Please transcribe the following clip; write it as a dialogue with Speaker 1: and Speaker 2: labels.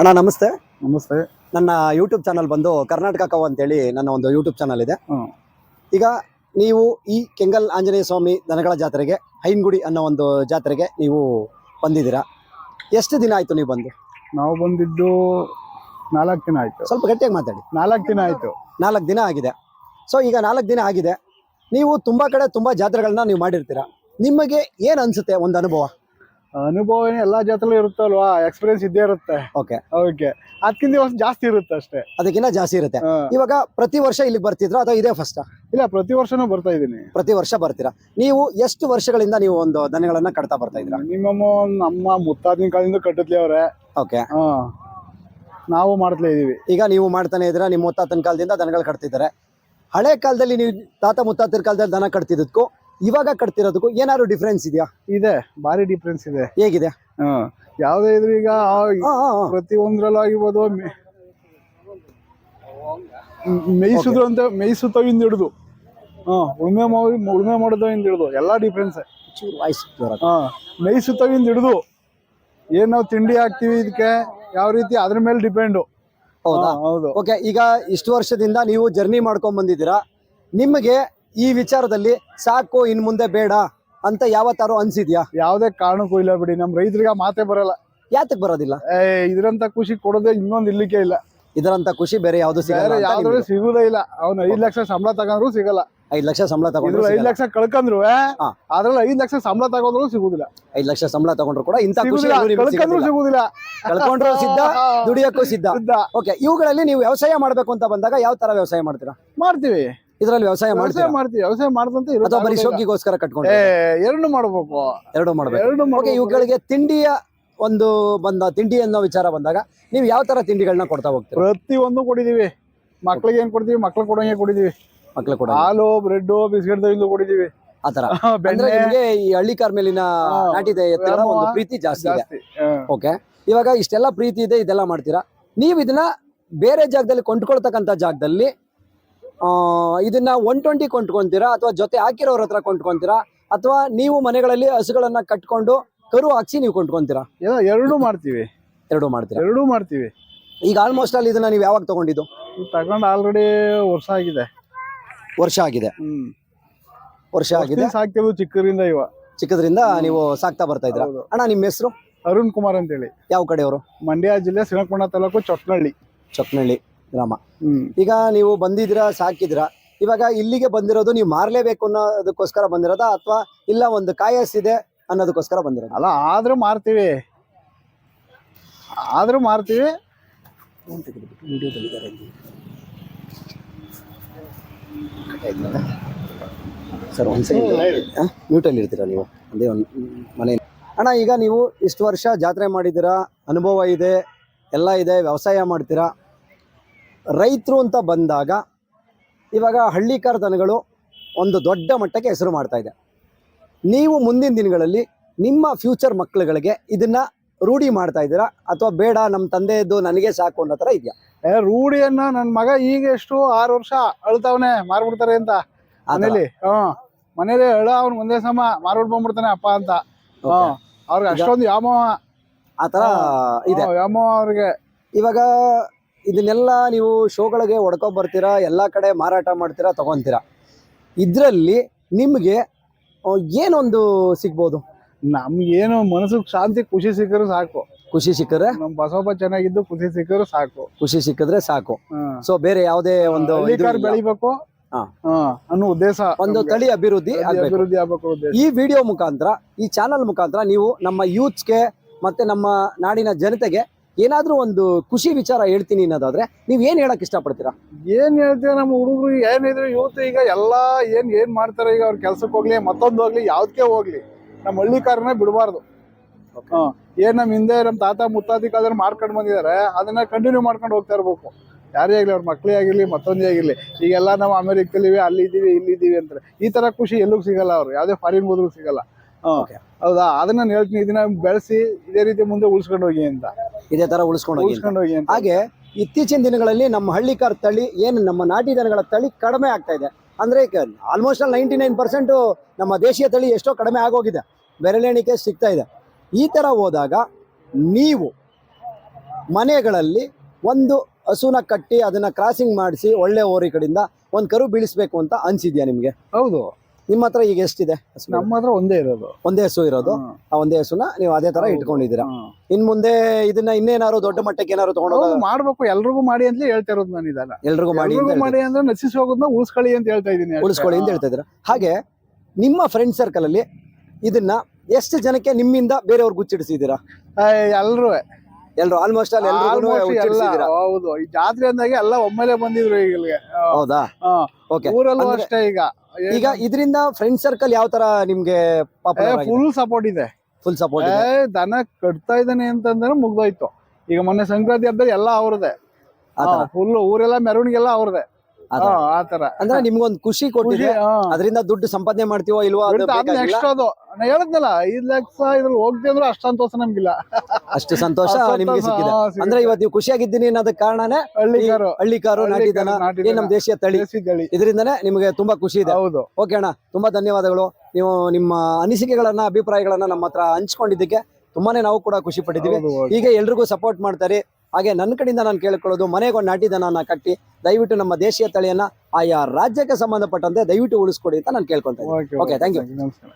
Speaker 1: ಅಣ್ಣ ನಮಸ್ತೆ.
Speaker 2: ನಮಸ್ತೆ.
Speaker 1: ನನ್ನ ಯೂಟ್ಯೂಬ್ ಚಾನಲ್ ಬಂದು ಕರ್ನಾಟಕ ಕವ್ ಅಂತೇಳಿ ನನ್ನ ಒಂದು ಯೂಟ್ಯೂಬ್ ಚಾನಲ್ ಇದೆ. ಈಗ ನೀವು ಈ ಕೆಂಗಲ್ ಆಂಜನೇಯ ಸ್ವಾಮಿ ದನಗಳ ಜಾತ್ರೆಗೆ ಹೈನ್ಗುಡಿ ಅನ್ನೋ ಒಂದು ಜಾತ್ರೆಗೆ ನೀವು ಬಂದಿದ್ದೀರಾ? ಎಷ್ಟು ದಿನ ಆಯ್ತು ನೀವು ಬಂದು?
Speaker 2: ನಾವು ಬಂದಿದ್ದು ನಾಲ್ಕು ದಿನ ಆಯಿತು.
Speaker 1: ಸ್ವಲ್ಪ ಗಟ್ಟಿಯಾಗಿ ಮಾತಾಡಿ.
Speaker 2: ನಾಲ್ಕು ದಿನ ಆಯಿತು.
Speaker 1: ನಾಲ್ಕು ದಿನ ಆಗಿದೆ. ಸೊ ಈಗ ನಾಲ್ಕು ದಿನ ಆಗಿದೆ. ನೀವು ತುಂಬ ಕಡೆ ತುಂಬ ಜಾತ್ರೆಗಳನ್ನ ನೀವು ಮಾಡಿರ್ತೀರಾ? ನಿಮಗೆ ಏನು ಅನ್ಸುತ್ತೆ ಒಂದು ಅನುಭವ?
Speaker 2: ಅನುಭವ ಏನು ಎಲ್ಲಾ ಜಾತ್ರೆ ಇರುತ್ತಲ್ವಾ? ಎಕ್ಸ್ಪೀರಿಯನ್ಸ್ ಇದ್ದೇ ಇರುತ್ತೆ.
Speaker 1: ಓಕೆ
Speaker 2: ಓಕೆ ಅದಕ್ಕಿಂತ ಜಾಸ್ತಿ ಇರುತ್ತೆ ಅಷ್ಟೇ.
Speaker 1: ಅದಕ್ಕಿಂತ ಜಾಸ್ತಿ ಇರುತ್ತೆ. ಇವಾಗ ಪ್ರತಿ ವರ್ಷ ಇಲ್ಲಿಗೆ ಬರ್ತಿದ್ರು ಅಥವಾ ಇದೇ ಫಸ್ಟ್
Speaker 2: ಇಲ್ಲ ಪ್ರತಿ ವರ್ಷನೂ ಬರ್ತಾ ಇದೀನಿ
Speaker 1: ಪ್ರತಿ ವರ್ಷ ಬರ್ತೀರಾ. ನೀವು ಎಷ್ಟು ವರ್ಷಗಳಿಂದ ನೀವು ಒಂದು ದನಗಳನ್ನ ಕಟ್ತಾ ಬರ್ತಾ ಇದ್ದೀರಾ?
Speaker 2: ಮಿನಿಮಮ್ ನಮ್ಮ ಮುತ್ತಾದಿನ ಕಾಲದಿಂದ ಕಟ್ಟಿದ್ಲಿ ಅವ್ರೆ.
Speaker 1: ಓಕೆ
Speaker 2: ನಾವು ಮಾಡ್ತಲೇ ಇದೀವಿ
Speaker 1: ಈಗ ನೀವು ಮಾಡ್ತಾನೆ ಇದ್ರ ನಿಮ್ಮ ಮುತ್ತಾತನ ಕಾಲದಿಂದ ದನಗಳು ಕಟ್ತಿದ್ದಾರೆ. ಹಳೆ ಕಾಲದಲ್ಲಿ ನೀವು ತಾತ ಮುತ್ತಾತನ ಕಾಲದಲ್ಲಿ ದನ ಕಟ್ತಿದ್ದಕ್ಕೂ ಇವಾಗ ಕಟ್ತಿರೋದಕ್ಕೂ ಏನಾದ್ರು ಡಿಫ್ರೆನ್ಸ್ ಇದೆಯಾ?
Speaker 2: ಇದೆ ಭಾರಿ ಡಿಫ್ರೆನ್ಸ್ ಇದೆ.
Speaker 1: ಹೇಗಿದೆ?
Speaker 2: ಹಾ ಯಾವ್ದೇ ಇದ್ರು ಈಗ ಆ
Speaker 1: ಹಾ, ಹಾ, ಹಾ.
Speaker 2: ಪ್ರತಿ ಒಂದ್ರಲ್ಲೂ ಆಗಿರ್ಬೋದು ಮೆ- ಮ್- ಮೇಯ್ಸುದ್ರು ಅಂತ ಮೇಯ್ಸುತ್ತವಿಂದ ಹಿಡಿದು. ಹಾ ಉಳ್ಮೆ ಮಾಡಿ ಉಳ್ಮೆ ಮಾಡೋದವಿಂದ ಹಿಡಿದು ಎಲ್ಲಾ ಡಿಫ್ರೆನ್ಸ್
Speaker 1: ಚೂರು ವಾಯ್ಸ್.
Speaker 2: ಹಾ ಮೇಯ್ಸುತ್ತವಿಂದ ಹಿಡಿದು ಏನ್ ನಾವು ತಿಂಡಿ ಹಾಕ್ತಿವಿ ಇದಕ್ಕೆ ಯಾವ ರೀತಿ ಅದ್ರ ಮೇಲೆ ಡಿಪೆಂಡು
Speaker 1: ಹೌದಾ?
Speaker 2: ಹೌದು.
Speaker 1: ಓಕೆ ಈಗ ಇಷ್ಟು ವರ್ಷದಿಂದ ನೀವು ಜರ್ನಿ ಮಾಡ್ಕೊಂಡ್ ಬಂದಿದ್ದೀರಾ. ನಿಮಗೆ ಈ ವಿಚಾರದಲ್ಲಿ ಸಾಕು ಇನ್ ಮುಂದೆ ಬೇಡ ಅಂತ ಯಾವತ್ತಾರು ಅನ್ಸಿದ್ಯಾ?
Speaker 2: ಯಾವ್ದೇ ಕಾರಣಕ್ಕೂ ಇಲ್ಲ ಬಿಡಿ ನಮ್ ರೈತರಿಗೆ ಮಾತೇ ಬರಲ್ಲ.
Speaker 1: ಯಾತಕ್ ಬರೋದಿಲ್ಲ?
Speaker 2: ಏ ಇದ್ರಂತ ಖುಷಿ ಕೊಡೋದೇ ಇನ್ನೊಂದು ಇರ್ಲಿಕ್ಕೆ ಇಲ್ಲ.
Speaker 1: ಇದರಂತ ಖುಷಿ ಬೇರೆ ಯಾವ್ದು
Speaker 2: ಬೇರೆ
Speaker 1: ಸಿಗಲ್ಲ
Speaker 2: ಸಿಗುದೇ ಇಲ್ಲ. ಅವ್ನು ಐದ್ ಲಕ್ಷ ಸಂಬಳ ತಗೊಂಡ್ರು ಸಿಗಲ್ಲ.
Speaker 1: ಐದ್ ಲಕ್ಷ ಸಂಬಳ ತಗೊಂಡ್ರು
Speaker 2: ಇದ್ರಲ್ಲಿ ಐದ್ ಲಕ್ಷ ಕಳ್ಕಂದ್ರು
Speaker 1: ಹಾ.
Speaker 2: ಅದ್ರಲ್ಲಿ ಐದ್ ಲಕ್ಷ ಸಂಬಳ ತಗೊಂಡ್ರು ಸಿಗುದಿಲ್ಲ.
Speaker 1: ಐದ್ ಲಕ್ಷ ಸಂಬಳ ತಗೊಂಡ್ರು ಕೂಡ ಇಂತ ಖುಷಿ
Speaker 2: ಸಿಗುದಿಲ್ಲ.
Speaker 1: ನಿಮ್ಗೆ
Speaker 2: ಕಳ್ಕಂದ್ರು
Speaker 1: ಸಿಗೋದಿಲ್ಲ.
Speaker 2: ಸಿಗುದಿಲ್ಲ.
Speaker 1: ಕಳ್ಕೊಂಡ್ರು ಸಿದ್ಧ ದುಡಿಯಕ್ಕೂ ಸಿದ್ಧ.
Speaker 2: ಸಿದ್ಧ.
Speaker 1: ಓಕೆ ಇವುಗಳಲ್ಲಿ ನೀವು ವ್ಯವಸಾಯ ಮಾಡ್ಬೇಕು ಅಂತ ಬಂದಾಗ ಯಾವ ತರ ವ್ಯವಸಾಯ ಮಾಡ್ತೀರಾ?
Speaker 2: ಮಾಡ್ತೀವಿ.
Speaker 1: ಇದ್ರಲ್ಲಿ ವ್ಯವಸಾಯ
Speaker 2: ವ್ಯವಸಾಯ
Speaker 1: ಮಾಡ್ತೀರಾ?
Speaker 2: ಮಾಡ್ತೀವಿ ವ್ಯವಸಾಯ ಮಾಡ್ದಂತ ಇರೋದು
Speaker 1: ಅಥವಾ ಬರೀ
Speaker 2: ಆಗೋದಿಲ್ಲ.
Speaker 1: ಶೋಕಿಗೋಸ್ಕರ ಕಟ್ಕೊಂಡು
Speaker 2: ಏ ಎರಡು ಮಾಡ್ಬೇಕು.
Speaker 1: ಎರಡು ಮಾಡ್ಬೇಕು.
Speaker 2: ಎರಡು
Speaker 1: ಓಕೆ
Speaker 2: ಮಾಡ್ಬೇಕು.
Speaker 1: ಇವುಗಳಿಗೆ ತಿಂಡಿಯ ಒಂದು ಬಂದ ತಿಂಡಿ ಅನ್ನೋ ವಿಚಾರ ಬಂದಾಗ ನೀವು ಯಾವ ತರ ತಿಂಡಿಗಳನ್ನ ಕೊಡ್ತಾ ಹೋಗ್ತೀರಾ?
Speaker 2: ಪ್ರತಿ ಒಂದು ಕೊಡಿದೀವಿ. ಮಕ್ಳಿಗೆ ಏನ್ ಕೊಡ್ತೀವಿ? ಮಕ್ಳು ಕೊಡೋಂಗೆ ಕೊಡಿದೀವಿ.
Speaker 1: ಮಕ್ಳು ಕೂಡ
Speaker 2: ಹಾಲು ಬ್ರೆಡ್ ಬಿಸ್ಕೆಟ್ ಇಂದು ಕೊಡಿದೀವಿ.
Speaker 1: ಆತರ ಅಂದ್ರೆ
Speaker 2: ಬೆಣ್ಣೆ.
Speaker 1: ನಿಮ್ಗೆ ಈ ಹಳ್ಳಿ ಕಾರ್ ಮೇಲಿನ
Speaker 2: ಹಾ,
Speaker 1: ನಾಟಿ ಒಂದು
Speaker 2: ವ್ಯಾಮೋಹ
Speaker 1: ಪ್ರೀತಿ ಜಾಸ್ತಿ ಇದೆ.
Speaker 2: ಜಾಸ್ತಿ ಹಾ.
Speaker 1: ಓಕೆ ಇವಾಗ ಇಷ್ಟೆಲ್ಲ ಪ್ರೀತಿ ಇದೆ ಇದೆಲ್ಲ ಮಾಡ್ತೀರಾ? ನೀವು ಇದನ್ನ ಬೇರೆ ಜಾಗದಲ್ಲಿ ಕೊಂಡ್ಕೊಳ್ತಕ್ಕಂಥ ಜಾಗದಲ್ಲಿ ಇದನ್ನ ಒನ್ ಟ್ವೆಂಟಿ ಕೊಂಡ್ಕೊಂತೀರಾ? ಅಥವಾ ಜೊತೆ ಹಾಕಿರೋರ ಹತ್ರ ಕೊಂಡ್ಕೊಂತೀರಾ? ಅಥವಾ ನೀವು ಮನೆಗಳಲ್ಲಿ ಹಸುಗಳನ್ನ ಕಟ್ಕೊಂಡು ಕರು ಹಾಕ್ಸಿ ನೀವು ಕೊಂಡ್ಕೊಂತೀರಾ?
Speaker 2: ಎರಡು ಮಾಡ್ತೀವಿ.
Speaker 1: ಎರಡು ಮಾಡ್ತೀರಾ?
Speaker 2: ಎರಡೂ ಮಾಡ್ತೀವಿ.
Speaker 1: ಈಗ ಆಲ್ಮೋಸ್ಟ್ ಅಲ್ಲಿ ಇದನ್ನ ನೀವು ಯಾವಾಗ ತಗೊಂಡಿದ್ದು?
Speaker 2: ತಗೊಂಡು ಆಲ್ರೆಡಿ ವರ್ಷ ಆಗಿದೆ.
Speaker 1: ವರ್ಷ ಆಗಿದೆ. ವರ್ಷ ಆಗಿದೆ.
Speaker 2: ಸಾಕ್ತಿರೋದು ಚಿಕ್ಕದ್ರಿಂದ ಇವ.
Speaker 1: ಚಿಕ್ಕದ್ರಿಂದ ನೀವು ಸಾಕ್ತಾ ಬರ್ತಾ
Speaker 2: ಇದ್ರ
Speaker 1: ಅಣ್ಣ ನಿಮ್ಮ ಹೆಸರು?
Speaker 2: ಅರುಣ್ ಕುಮಾರ್ ಅಂತೇಳಿ.
Speaker 1: ಯಾವ ಕಡೆಯವರು?
Speaker 2: ಮಂಡ್ಯ ಜಿಲ್ಲೆ ಶ್ರೀರಂಗಪಟ್ಟಣ ತಾಲೂಕು ಚೊಟ್ನಳ್ಳಿ.
Speaker 1: ಚೊಕ್ನಳ್ಳಿ ಗ್ರಾಮ
Speaker 2: ಹ್ಮ್.
Speaker 1: ಈಗ ನೀವು ಬಂದಿದ್ದೀರಾ ಸಾಕಿದ್ದೀರಾ? ಇವಾಗ ಇಲ್ಲಿಗೆ ಬಂದಿರೋದು ನೀವು ಮಾರಲೇಬೇಕು ಅನ್ನೋದಕ್ಕೋಸ್ಕರ ಬಂದಿರೋದಾ ಅಥವಾ ಇಲ್ಲ ಒಂದು ಕಾಯಸ್ಸಿದೆ ಅನ್ನೋದಕ್ಕೋಸ್ಕರ ಬಂದಿರೋದು?
Speaker 2: ಅಲ್ಲ ಆದರೂ ಮಾರ್ತೀವಿ. ಆದರೂ ಮಾರ್ತೀವಿ.
Speaker 1: ಸರ್ ಒಂದ್ಸರಿ ಮ್ಯೂಟಲ್ಲಿ ಇರ್ತೀರಾ ನೀವು? ಅದೇ ಒಂದು ಮನೆ ಅಣ್ಣ ಈಗ ನೀವು ಇಷ್ಟು ವರ್ಷ ಜಾತ್ರೆ ಮಾಡಿದ್ದೀರಾ? ಅನುಭವ ಇದೆ ಎಲ್ಲ ಇದೆ ವ್ಯವಸಾಯ ಮಾಡ್ತೀರಾ? ರೈತರು ಅಂತ ಬಂದಾಗ ಇವಾಗ ಹಳ್ಳಿಕಾರ ದನಗಳು ಒಂದು ದೊಡ್ಡ ಮಟ್ಟಕ್ಕೆ ಹೆಸರು ಮಾಡ್ತಾ ಇದೆ. ನೀವು ಮುಂದಿನ ದಿನಗಳಲ್ಲಿ ನಿಮ್ಮ ಫ್ಯೂಚರ್ ಮಕ್ಕಳುಗಳಿಗೆ ಇದನ್ನ ರೂಢಿ ಮಾಡ್ತಾ ಇದ್ದೀರಾ? ಅಥವಾ ಬೇಡ ನಮ್ಮ ತಂದೆಯದ್ದು ನನಗೆ ಸಾಕು ಅನ್ನೋ ಥರ ಇದೆಯಾ?
Speaker 2: ಏ ನನ್ನ ನನ್ ಮಗ ಈಗ ಎಷ್ಟು ಆರು ವರ್ಷ ಅಳ್ತಾವನೆ ಮಾರ್ಬಿಡ್ತಾರೆ ಅಂತ.
Speaker 1: ಆಮೇಲೆ ಹಾಂ
Speaker 2: ಮನೇಲಿ ಹ್ಮ್ ಮನೇಲಿ ಅಳ ಅವ್ನು ಒಂದೇ ಸಮ ಮಾರ್ಬಿಟ್ ಬಂದ್ಬಿಡ್ತಾನೆ ಅಪ್ಪ ಅಂತ. ಹ್ಮ್ ಅವ್ರಿಗೆ ಅಷ್ಟೊಂದು ವ್ಯಾಮೋಹ
Speaker 1: ಆ ಥರ ಇದೆ.
Speaker 2: ಹ್ಮ್, ವ್ಯಾಮೋಹ ಅವ್ರಿಗೆ.
Speaker 1: ಇವಾಗ ಇದನ್ನೆಲ್ಲ ನೀವು ಶೋಗಳಿಗೆ ಹೊಡ್ಕೊ ಬರ್ತೀರಾ ಎಲ್ಲ ಕಡೆ ಮಾರಾಟ ಮಾಡ್ತೀರಾ ತಗೊತೀರಾ? ಇದರಲ್ಲಿ ನಿಮಗೆ ಏನೊಂದು ಸಿಗ್ಬೋದು?
Speaker 2: ನಮ್ಗೇನು ಮನಸ್ಸಿಗೆ ಶಾಂತಿ ಖುಷಿ ಸಿಕ್ಕರು ಸಾಕು.
Speaker 1: ಖುಷಿ ಸಿಕ್ಕರೆ
Speaker 2: ನಮ್ ಬಸವಪ್ಪ ಚೆನ್ನಾಗಿದ್ದು ಖುಷಿ ಸಿಕ್ಕರು ಸಾಕು.
Speaker 1: ಖುಷಿ ಸಿಕ್ಕಿದ್ರೆ ಸಾಕು. ಸೊ ಬೇರೆ ಯಾವುದೇ ಒಂದು
Speaker 2: ಬೆಳಿಬೇಕು. ಅನ್ನೋ ಉದ್ದೇಶ.
Speaker 1: ಒಂದು ತಳಿ ಅಭಿವೃದ್ಧಿ
Speaker 2: ಅಭಿವೃದ್ಧಿ ಆಗಬೇಕು
Speaker 1: ಈ ವಿಡಿಯೋ ಮುಖಾಂತರ ಈ ಚಾನಲ್ ಮುಖಾಂತರ ನೀವು ನಮ್ಮ ಯೂತ್ಸ್ಗೆ ಮತ್ತೆ ನಮ್ಮ ನಾಡಿನ ಜನತೆಗೆ ಏನಾದ್ರೂ ಒಂದು ಖುಷಿ ವಿಚಾರ ಹೇಳ್ತೀನಿ ಅನ್ನೋದಾದ್ರೆ ನೀವು ಏನು ಹೇಳಕ್ ಇಷ್ಟಪಡ್ತೀರಾ?
Speaker 2: ಏನು ಹೇಳ್ತೀವಿ ನಮ್ಮ ಹುಡುಗರು ಏನಿದ್ರು ಯೂತ್ ಈಗ ಎಲ್ಲಾ ಏನು ಏನು ಮಾಡ್ತಾರೆ ಈಗ ಅವ್ರ ಕೆಲ್ಸಕ್ಕೆ ಹೋಗ್ಲಿ ಮತ್ತೊಂದು ಹೋಗ್ಲಿ ಯಾವ್ದಕ್ಕೆ ಹೋಗ್ಲಿ ನಮ್ಮ ಹಳ್ಳಿ ಹಳ್ಳಿಕಾರನೇ ಬಿಡಬಾರ್ದು. ಏನು ನಮ್ಮ ಹಿಂದೆ ನಮ್ಮ ತಾತ ಮುತ್ತಾತಿ ಕಾಲದಲ್ಲಿ ಮಾಡ್ಕೊಂಡು ಬಂದಿದ್ದಾರೆ ಅದನ್ನ ಕಂಟಿನ್ಯೂ ಮಾಡ್ಕೊಂಡು ಹೋಗ್ತಾ ಇರ್ಬೇಕು. ಯಾರೇ ಆಗಲಿ ಅವ್ರ ಮಕ್ಕಳೇ ಆಗಿರಲಿ ಮತ್ತೊಂದೇ ಆಗಿರ್ಲಿ ಈಗೆಲ್ಲ ನಾವು ಅಮೆರಿಕದಲ್ಲಿವಿ ಅಲ್ಲಿ ಇದೀವಿ ಇಲ್ಲಿ ಇದೀವಿ ಅಂತಾರೆ. ಈ ತರ ಖುಷಿ ಎಲ್ಲೂ ಸಿಗಲ್ಲ ಅವ್ರು ಯಾವುದೇ ಫಾರಿನ್ ಹೋದ್ರು ಸಿಗಲ್ಲ. ಹೌದಾ? ಅದನ್ನ ನಾನು ಹೇಳ್ತೀನಿ ಇದನ್ನ ಬೆಳೆಸಿ ಇದೇ ರೀತಿ ಮುಂದೆ ಉಳಿಸ್ಕೊಂಡು ಹೋಗಿ ಅಂತ.
Speaker 1: ಇದೇ ತರ ಉಳಿಸ್ಕೊಂಡು ಹೋಗಿ
Speaker 2: ಉಳಿಸ್ಕೊಂಡು ಹೋಗಿ ಅಂತ.
Speaker 1: ಹಾಗೆ ಇತ್ತೀಚಿನ ದಿನಗಳಲ್ಲಿ ನಮ್ಮ ಹಳ್ಳಿಕಾರ್ ತಳಿ ಏನು ನಮ್ಮ ನಾಟಿ ದನಗಳ ತಳಿ ಕಡಿಮೆ ಆಗ್ತಾ ಇದೆ. ಅಂದ್ರೆ almost all ninety nine percent ನಮ್ಮ ದೇಶೀಯ ತಳಿ ಎಷ್ಟೋ ಕಡಿಮೆ ಆಗೋಗಿದೆ. ಬೆರಳೆಣಿಕೆ ಸಿಗ್ತಾ ಇದೆ. ಈ ತರ ಹೋದಾಗ ನೀವು ಮನೆಗಳಲ್ಲಿ ಒಂದು ಹಸುನ ಕಟ್ಟಿ ಅದನ್ನ ಕ್ರಾಸಿಂಗ್ ಮಾಡಿಸಿ ಒಳ್ಳೆ ಓರಿ ಕಡೆಯಿಂದ ಒಂದು ಕರು ಬೀಳಿಸ್ಬೇಕು ಅಂತ ಅನ್ಸಿದ್ಯಾ ನಿಮ್ಗೆ?
Speaker 2: ಹೌದು.
Speaker 1: ನಿಮ್ಮ ಹತ್ರ ಈಗ ಎಷ್ಟಿದೆ?
Speaker 2: ನಮ್ಮ ಹತ್ರ ಒಂದೇ ಇರೋದು.
Speaker 1: ಒಂದೇ ಹಸು ಇರೋದು.
Speaker 2: ಹ್ಮ್.
Speaker 1: ಆ ಒಂದೇ ಹಸುನ ನೀವು ಅದೇ ತರ. ಇಟ್ಕೊಂಡಿದ್ದೀರಾ?
Speaker 2: ಹ್ಮ್.
Speaker 1: ಇನ್ ಮುಂದೆ ಇದನ್ನ ಇನ್ನೇನಾದ್ರು ದೊಡ್ಡ ಮಟ್ಟಕ್ಕೆ ಏನಾದ್ರು ತಗೊಂಡೋಗ
Speaker 2: ಹೌದು ಮಾಡ್ಬೇಕು. ಎಲ್ರಿಗೂ ಮಾಡಿ ಅಂತ ಹೇಳ್ತಾ ಇರೋದು ನಾನು ಇದನ್ನ.
Speaker 1: ಎಲ್ರಿಗೂ ಮಾಡಿ
Speaker 2: ಎಲ್ರಿಗೂ ಮಾಡಿ ಅಂದ್ರೆ ನಶಿಸಿ ಹೋಗೋದನ್ನ ಉಳಿಸ್ಕೊಳ್ಳಿ ಅಂತ ಹೇಳ್ತಾ ಇದೀನಿ ಅಷ್ಟೇ.
Speaker 1: ಉಳಿಸ್ಕೊಳ್ಳಿ ಅಂತ ಹೇಳ್ತಾ ಇದ್ದೀರಾ? ಹಾಗೆ ನಿಮ್ಮ ಫ್ರೆಂಡ್ ಸರ್ಕಲ್ ಅಲ್ಲಿ ಇದನ್ನ ಎಷ್ಟು ಜನಕ್ಕೆ ನಿಮ್ಮಿಂದ ಬೇರೆಯವ್ರು ಗುಚ್ಚಿಡಿಸಿದ್ದೀರಾ?
Speaker 2: ಆ, ಎಲ್ರೂ.
Speaker 1: ಎಲ್ರು ಆಲ್ಮೋಸ್ಟ್ ಅಲ್ಲಿ ಎಲ್ರಿಗೂ
Speaker 2: Almost ಎಲ್ಲ.
Speaker 1: ಗುಚ್ಚಿಡಿಸಿದ್ದೀರಾ?
Speaker 2: ಹೌದು. ಈ ಜಾತ್ರೆ ಅಂದಾಗ ಎಲ್ಲ ಒಮ್ಮೆಲೆ ಬಂದಿದ್ರು ಈಗ ಇಲ್ಲಿಗೆ
Speaker 1: ಹೌದಾ? ಓಕೆ
Speaker 2: ಊರಲ್ಲೂ
Speaker 1: ಅಂದ್ರೆ-
Speaker 2: ಅಷ್ಟೇ ಈಗ.
Speaker 1: ಈಗ ಇದರಿಂದ ಫ್ರೆಂಡ್ ಸರ್ಕಲ್ ಯಾವ ತರ ನಿಮ್ಗೆ
Speaker 2: ಫುಲ್ ಸಪೋರ್ಟ್ ಇದೆ.
Speaker 1: ಫುಲ್ ಸಪೋರ್ಟ್ ಇದೆ.
Speaker 2: ದನ ಕಟ್ತಾ ಇದ್ದಾನೆ ಅಂತಂದ್ರೆ ಮುಗ್ದೋಯ್ತು. ಈಗ ಮೊನ್ನೆ ಸಂಕ್ರಾಂತಿ ಹಬ್ಬದಲ್ಲಿ ಎಲ್ಲ ಅವ್ರದೇ ಫುಲ್ ಊರೆಲ್ಲ ಮೆರವಣಿಗೆಲ್ಲ ಅವ್ರದೇ
Speaker 1: ಆ ತರ.
Speaker 2: ಆತರ.
Speaker 1: ಅಂದ್ರೆ ನಿಮ್ಗೊಂದು ಖುಷಿ ಕೊಟ್ಟಿದೆ. ಅದರಿಂದ ದುಡ್ಡು ಸಂಪಾದನೆ ಮಾಡ್ತೀವೋ ಇಲ್ವೋ ಅದು ಬೇಕಾಗಿಲ್ಲ.
Speaker 2: ನೆಕ್ಸ್ಟ್ ಅದು. ನಾ ಹೇಳದ್ನಲ್ಲ ಐದ್ ಲಕ್ಷ ಇದ್ರಲ್ಲಿ ಹೋಗ್ತೀವಿ ಅಂದ್ರೆ ಅಷ್ಟು ಸಂತೋಷ ನಮ್ಗಿಲ್ಲ.
Speaker 1: ಅಷ್ಟು ಸಂತೋಷ ನಿಮ್ಗೆ ಸಿಕ್ಕಿದೆ.
Speaker 2: ಹಾ, ಸಿಗುತ್ತೆ.
Speaker 1: ಅಂದ್ರೆ ಇವತ್ತು ನೀವು ಖುಷಿಯಾಗಿದ್ದೀನಿ ಅನ್ನೋದಕ್ಕೆ ಕಾರಣನೇ
Speaker 2: ಹಳ್ಳಿ ಕಾರು.
Speaker 1: ಹಳ್ಳಿ ಕಾರು ನಾಟಿ ದನ ಏನ್ ನಮ್ ದೇಶೀಯ ತಳಿ. ಇದರಿಂದನೇ ನಿಮಗೆ ತುಂಬಾ ಖುಷಿ ಇದೆ.
Speaker 2: ಹೌದು.
Speaker 1: ಓಕೆ ಅಣ್ಣ ತುಂಬಾ ಧನ್ಯವಾದಗಳು. ನೀವು ನಿಮ್ಮ ಅನಿಸಿಕೆಗಳನ್ನ ಅಭಿಪ್ರಾಯಗಳನ್ನ ನಮ್ಮ ಹತ್ರ ಹಂಚ್ಕೊಂಡಿದ್ದಕ್ಕೆ ತುಂಬಾನೇ ನಾವು ಕೂಡ ಖುಷಿ ಪಟ್ಟಿದ್ದೀವಿ.
Speaker 2: ಹೌದು, ಹೌದು.
Speaker 1: ಹೀಗೆ ಎಲ್ರಿಗೂ ಸಪೋರ್ಟ್ ಮಾಡ್ತಾರೆ ಹಾಗೆ ನನ್ನ ಕಡೆಯಿಂದ ನಾನು ಕೇಳ್ಕೊಳ್ಳೋದು ಮನೆಗೊಂದು ನಾಟಿ ದನನ ಕಟ್ಟಿ ದಯವಿಟ್ಟು ನಮ್ಮ ದೇಶೀಯ ತಳಿಯನ್ನ ಆಯಾ ರಾಜ್ಯಕ್ಕೆ ಸಂಬಂಧಪಟ್ಟಂತೆ ದಯವಿಟ್ಟು ಉಳಿಸ್ಕೊಡಿ ಅಂತ ನಾನು ಕೇಳ್ಕೊಳ್ತೇನೆ
Speaker 2: ಓಕೆ
Speaker 1: ಥ್ಯಾಂಕ್ ಯು
Speaker 2: ನಮಸ್ಕಾರ.